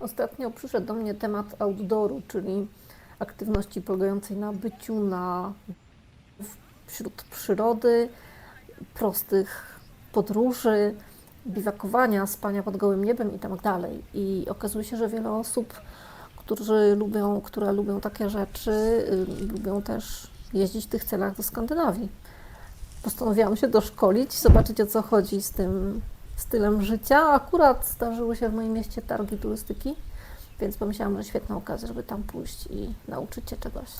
Ostatnio przyszedł do mnie temat outdooru, czyli aktywności polegającej na byciu na, wśród przyrody, prostych podróży, biwakowania, spania pod gołym niebem i tak. I okazuje się, że wiele osób, którzy lubią, które lubią takie rzeczy, y, lubią też jeździć w tych celach do Skandynawii. Postanowiłam się doszkolić, zobaczyć o co chodzi z tym stylem życia. Akurat zdarzyły się w moim mieście targi turystyki, więc pomyślałam, że świetna okazja, żeby tam pójść i nauczyć się czegoś.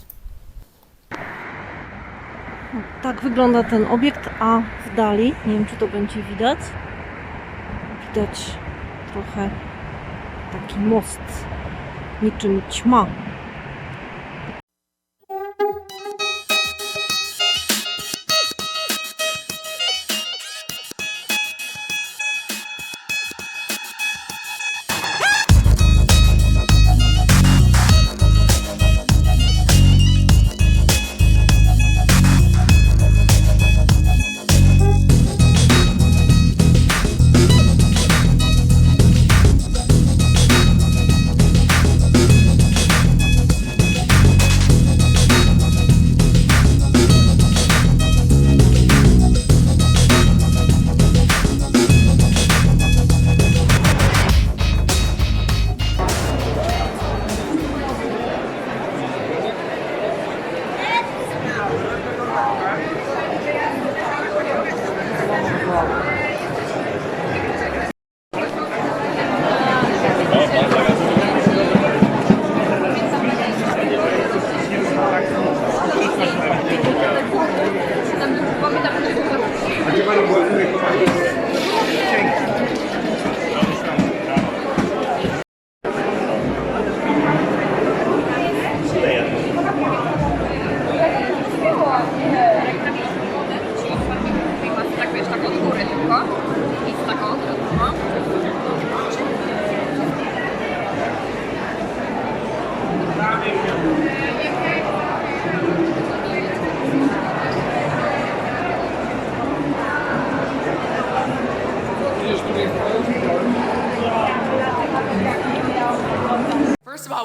Tak wygląda ten obiekt, a w dali, nie wiem czy to będzie widać, widać trochę taki most, niczym ćma.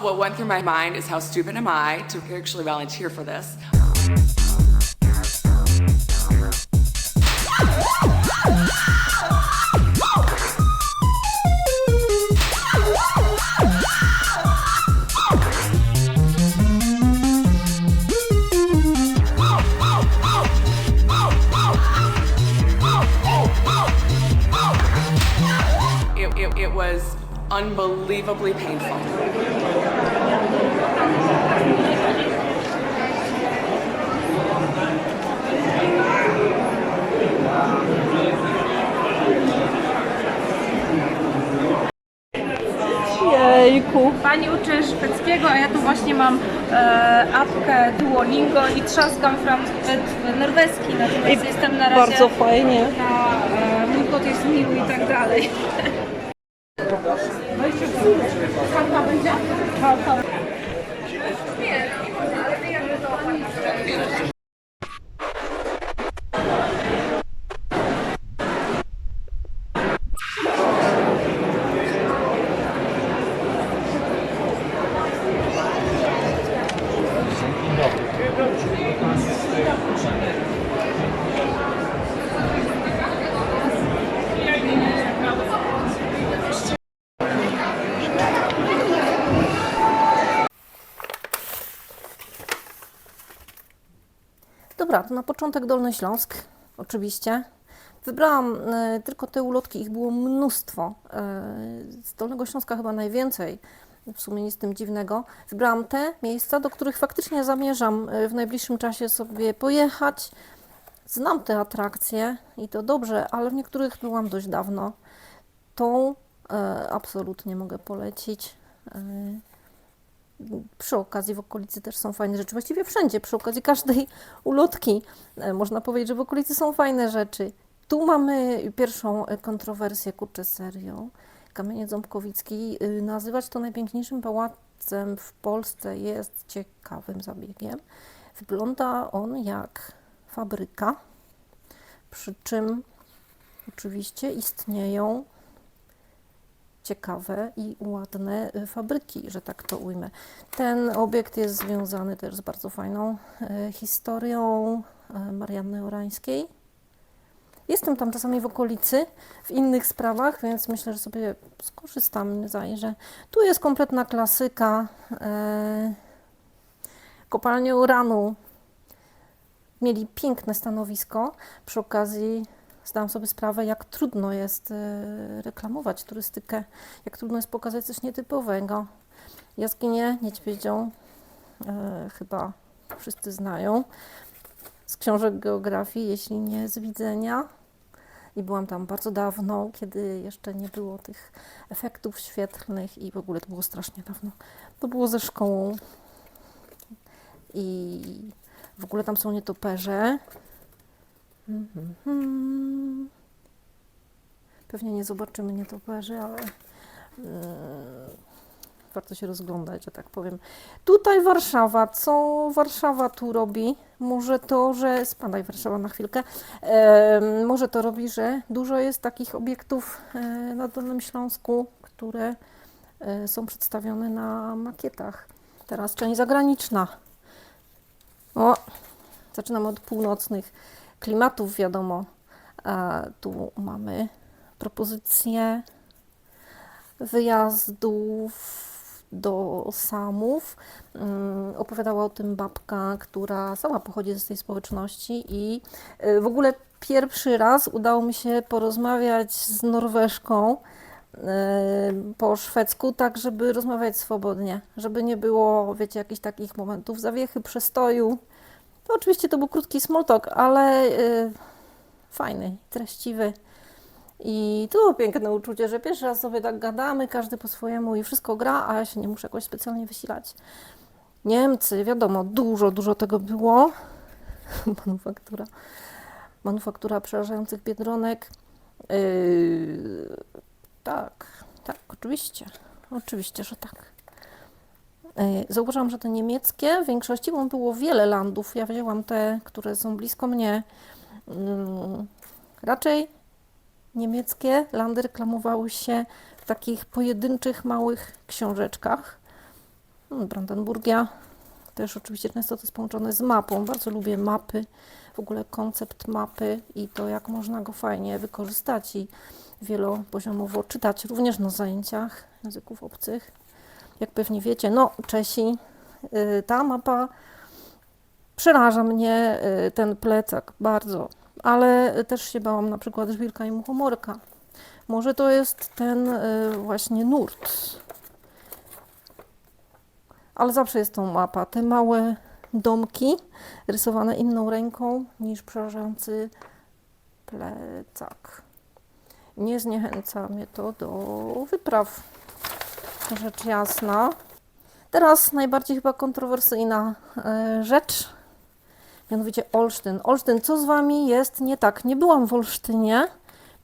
What went through my mind is how stupid am I to actually volunteer for this? It, it, it was unbelievably painful. Jejku, Pani uczy szwedzkiego, a ja tu właśnie mam e, apkę Duolingo i trzaskam frankfurt norweski, natomiast jestem na razie... bardzo fajnie. Na, e, mój kot jest miły i tak dalej. Dobra, to na początek Dolny Śląsk, oczywiście. Wybrałam e, tylko te ulotki, ich było mnóstwo. E, z Dolnego Śląska chyba najwięcej, w sumie nic z tym dziwnego. Wybrałam te miejsca, do których faktycznie zamierzam e, w najbliższym czasie sobie pojechać. Znam te atrakcje i to dobrze, ale w niektórych byłam dość dawno. Tą absolutnie mogę polecić. Przy okazji w okolicy też są fajne rzeczy. Właściwie wszędzie, przy okazji każdej ulotki e, można powiedzieć, że w okolicy są fajne rzeczy. Tu mamy pierwszą e, kontrowersję, kurczę serio. Kamieniec Ząbkowicki. y, Nazywać to najpiękniejszym pałacem w Polsce jest ciekawym zabiegiem. Wygląda on jak fabryka, przy czym oczywiście istnieją ciekawe i ładne y, fabryki, że tak to ujmę. Ten obiekt jest związany też z bardzo fajną y, historią y, Marianny Orańskiej. Jestem tam czasami w okolicy, w innych sprawach, więc myślę, że sobie skorzystam, zajrzę. Tu jest kompletna klasyka. Kopalnie uranu. Mieli piękne stanowisko. Przy okazji zdałam sobie sprawę, jak trudno jest e, reklamować turystykę, jak trudno jest pokazać coś nietypowego. Jaskinie niedźwiedzią e, chyba wszyscy znają z książek geografii, jeśli nie z widzenia. I byłam tam bardzo dawno, kiedy jeszcze nie było tych efektów świetlnych i w ogóle to było strasznie dawno. To było ze szkołą. I w ogóle tam są nietoperze. Mhm. Pewnie nie zobaczymy nietoperzy, ale mm, warto się rozglądać, że tak powiem. Tutaj Warszawa. Co Warszawa tu robi? Może to, że spadaj Warszawa na chwilkę. Może to robi, że dużo jest takich obiektów e, na Dolnym Śląsku, które e, są przedstawione na makietach. Teraz część zagraniczna. O, zaczynamy od północnych klimatów, wiadomo. Tu mamy propozycje wyjazdów do Samów. Mm, Opowiadała o tym babka, która sama pochodzi z tej społeczności i y, w ogóle pierwszy raz udało mi się porozmawiać z Norweżką y, po szwedzku, tak żeby rozmawiać swobodnie, żeby nie było, wiecie, jakichś takich momentów zawiechy, przestoju. To oczywiście to był krótki small talk, ale y, fajny, treściwy. I to było piękne uczucie, że pierwszy raz sobie tak gadamy, każdy po swojemu i wszystko gra, a ja się nie muszę jakoś specjalnie wysilać. Niemcy, wiadomo, dużo, dużo tego było. Manufaktura, manufaktura przerażających biedronek. Yy, tak, tak, oczywiście. Oczywiście, że tak. Yy, Zauważyłam, że te niemieckie w większości, bo było wiele landów. Ja wzięłam te, które są blisko mnie. Yy, Raczej niemieckie landy reklamowały się w takich pojedynczych, małych książeczkach. No, Brandenburgia też oczywiście często to jest połączone z mapą. Bardzo lubię mapy, w ogóle koncept mapy i to, jak można go fajnie wykorzystać i wielopoziomowo czytać, również na zajęciach języków obcych. Jak pewnie wiecie, no Czesi, y, ta mapa przeraża mnie, y, ten plecak bardzo, ale też się bałam na przykład żwirka i muchomorka. Może to jest ten y, właśnie nurt. Ale zawsze jest tą mapa. Te małe domki rysowane inną ręką niż przerażający plecak. Nie zniechęca mnie to do wypraw. Rzecz jasna. Teraz najbardziej chyba kontrowersyjna e, rzecz, mianowicie Olsztyn. Olsztyn, co z Wami jest nie tak? Nie byłam w Olsztynie,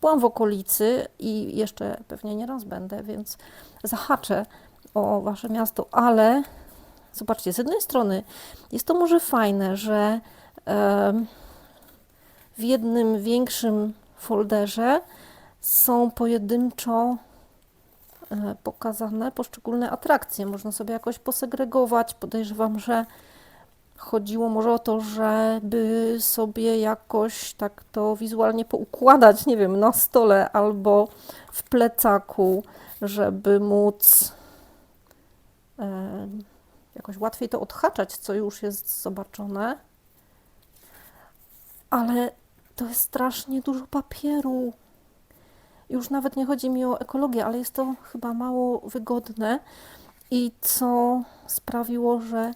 byłam w okolicy i jeszcze pewnie nie raz będę, więc zahaczę o Wasze miasto, ale zobaczcie, z jednej strony jest to może fajne, że em, w jednym większym folderze są pojedynczo e, pokazane poszczególne atrakcje. Można sobie jakoś posegregować. Podejrzewam, że chodziło może o to, żeby sobie jakoś tak to wizualnie poukładać, nie wiem, na stole albo w plecaku, żeby móc e, jakoś łatwiej to odhaczać, co już jest zobaczone. Ale to jest strasznie dużo papieru. Już nawet nie chodzi mi o ekologię, ale jest to chyba mało wygodne i co sprawiło, że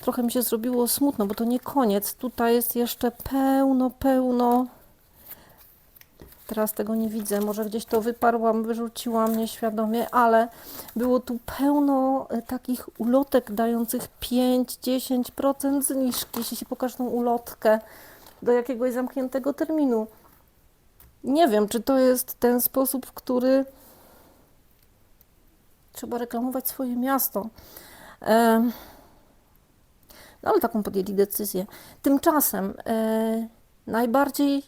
trochę mi się zrobiło smutno, bo to nie koniec. Tutaj jest jeszcze pełno, pełno. Teraz tego nie widzę, może gdzieś to wyparłam, wyrzuciłam nieświadomie, ale było tu pełno e, takich ulotek dających 5-10% zniżki, jeśli się pokaże tą ulotkę do jakiegoś zamkniętego terminu. Nie wiem, czy to jest ten sposób, w który trzeba reklamować swoje miasto. No ale taką podjęli decyzję. Tymczasem e, najbardziej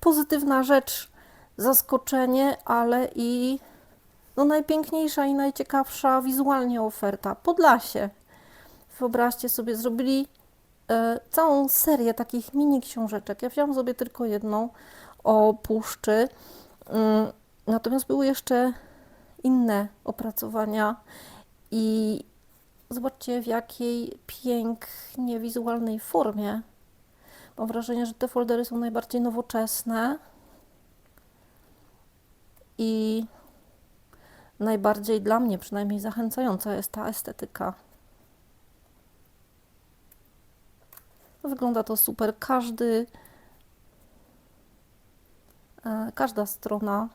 pozytywna rzecz, zaskoczenie, ale i no najpiękniejsza i najciekawsza wizualnie oferta Podlasie. Wyobraźcie sobie, zrobili e, całą serię takich mini książeczek. Ja wziąłam sobie tylko jedną o puszczy. Mm, Natomiast były jeszcze inne opracowania i zobaczcie w jakiej pięknie wizualnej formie. Mam wrażenie, że te foldery są najbardziej nowoczesne i najbardziej dla mnie przynajmniej zachęcająca jest ta estetyka. Wygląda to super. Każdy, każda strona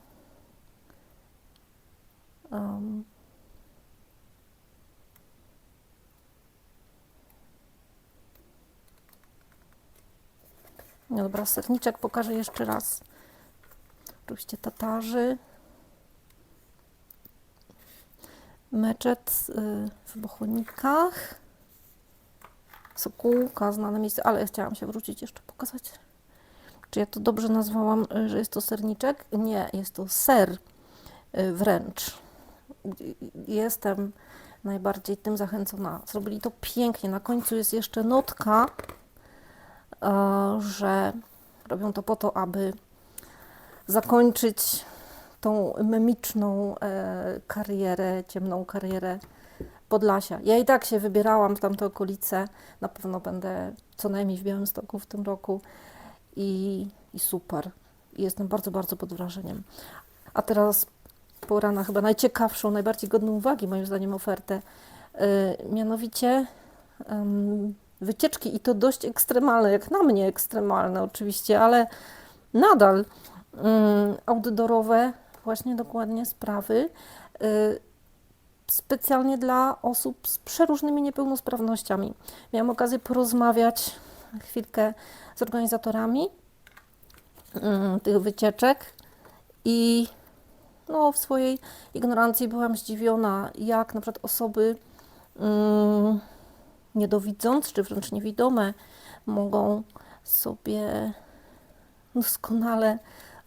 No dobra, serniczek pokażę jeszcze raz. Oczywiście Tatarzy. Meczet y, w Bochonikach. Sokółka, znane miejsce, ale chciałam się wrócić jeszcze pokazać. Czy ja to dobrze nazwałam, y, że jest to serniczek? Nie, jest to ser y, wręcz. Y, Jestem najbardziej tym zachęcona. Zrobili to pięknie. Na końcu jest jeszcze notka, e, że robią to po to, aby zakończyć tą memiczną karierę, ciemną karierę Podlasia. Ja i tak się wybierałam w tamte okolice. Na pewno będę co najmniej w Białymstoku w tym roku i, i super. Jestem bardzo, bardzo pod wrażeniem. A teraz pora na chyba najciekawszą, najbardziej godną uwagi moim zdaniem ofertę. E, mianowicie wycieczki i to dość ekstremalne, jak na mnie ekstremalne oczywiście, ale nadal mm, outdoorowe, właśnie dokładnie sprawy, y, specjalnie dla osób z przeróżnymi niepełnosprawnościami. Miałam okazję porozmawiać chwilkę z organizatorami mm, tych wycieczek i no, w swojej ignorancji byłam zdziwiona, jak na przykład osoby mm, niedowidzące, czy wręcz niewidome, mogą sobie doskonale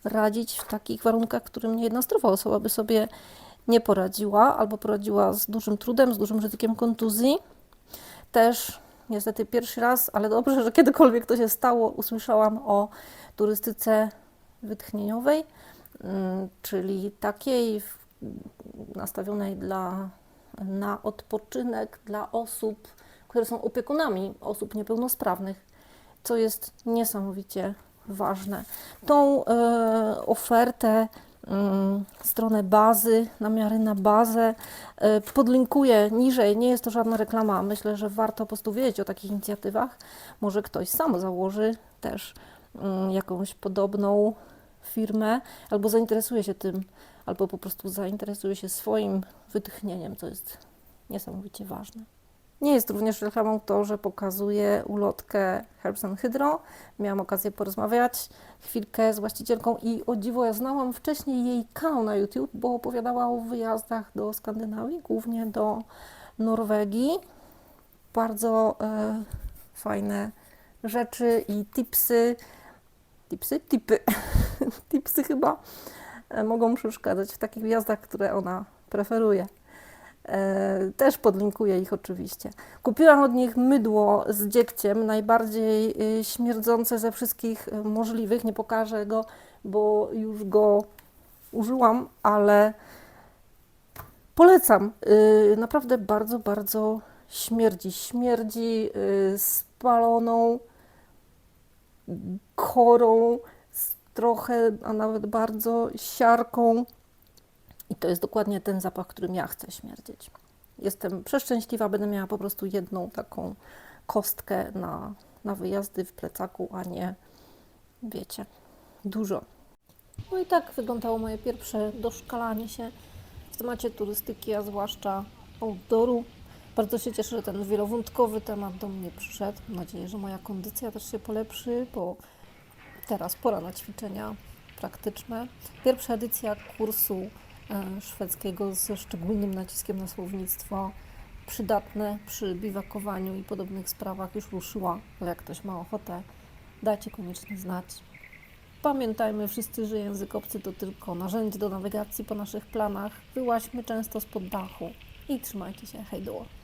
radzić w takich warunkach, którym niejedna zdrowa osoba by sobie nie poradziła, albo poradziła z dużym trudem, z dużym ryzykiem kontuzji. Też niestety pierwszy raz, ale dobrze, że kiedykolwiek to się stało, usłyszałam o turystyce wytchnieniowej, mm, czyli takiej nastawionej dla, na odpoczynek dla osób, które są opiekunami osób niepełnosprawnych, co jest niesamowicie ważne. Tą e, ofertę, stronę bazy, namiary na bazę e, podlinkuję niżej. Nie jest to żadna reklama. Myślę, że warto po prostu wiedzieć o takich inicjatywach. Może ktoś sam założy też mm, jakąś podobną firmę, albo zainteresuje się tym, albo po prostu zainteresuje się swoim wytchnieniem, co jest niesamowicie ważne. Nie jest również reklamą to, że pokazuje ulotkę Herbs Hydro. Miałam okazję porozmawiać chwilkę z właścicielką i o dziwo ja znałam wcześniej jej kanał na YouTube, bo opowiadała o wyjazdach do Skandynawii, głównie do Norwegii. Bardzo e, fajne rzeczy i tipsy, tipsy, tipy, tipsy chyba e, mogą przeszkadzać w takich wyjazdach, które ona preferuje. E, Też podlinkuję ich oczywiście. Kupiłam od nich mydło z dziegciem, najbardziej y, śmierdzące ze wszystkich y, możliwych. Nie pokażę go, bo już go użyłam, ale polecam. Y, Naprawdę bardzo, bardzo śmierdzi. Śmierdzi spaloną korą, z trochę, a nawet bardzo siarką. To jest dokładnie ten zapach, którym ja chcę śmierdzieć. Jestem przeszczęśliwa, będę miała po prostu jedną taką kostkę na, na wyjazdy w plecaku, a nie, wiecie, dużo. No i tak wyglądało moje pierwsze doszkalanie się w temacie turystyki, a zwłaszcza outdooru. Bardzo się cieszę, że ten wielowątkowy temat do mnie przyszedł. Mam nadzieję, że moja kondycja też się polepszy, bo teraz pora na ćwiczenia praktyczne. Pierwsza edycja kursu szwedzkiego ze szczególnym naciskiem na słownictwo przydatne przy biwakowaniu i podobnych sprawach już ruszyła, ale jak ktoś ma ochotę, dajcie koniecznie znać. Pamiętajmy wszyscy, że język obcy to tylko narzędzie do nawigacji po naszych planach. Wyłaźmy często spod dachu i trzymajcie się. Hej, doło.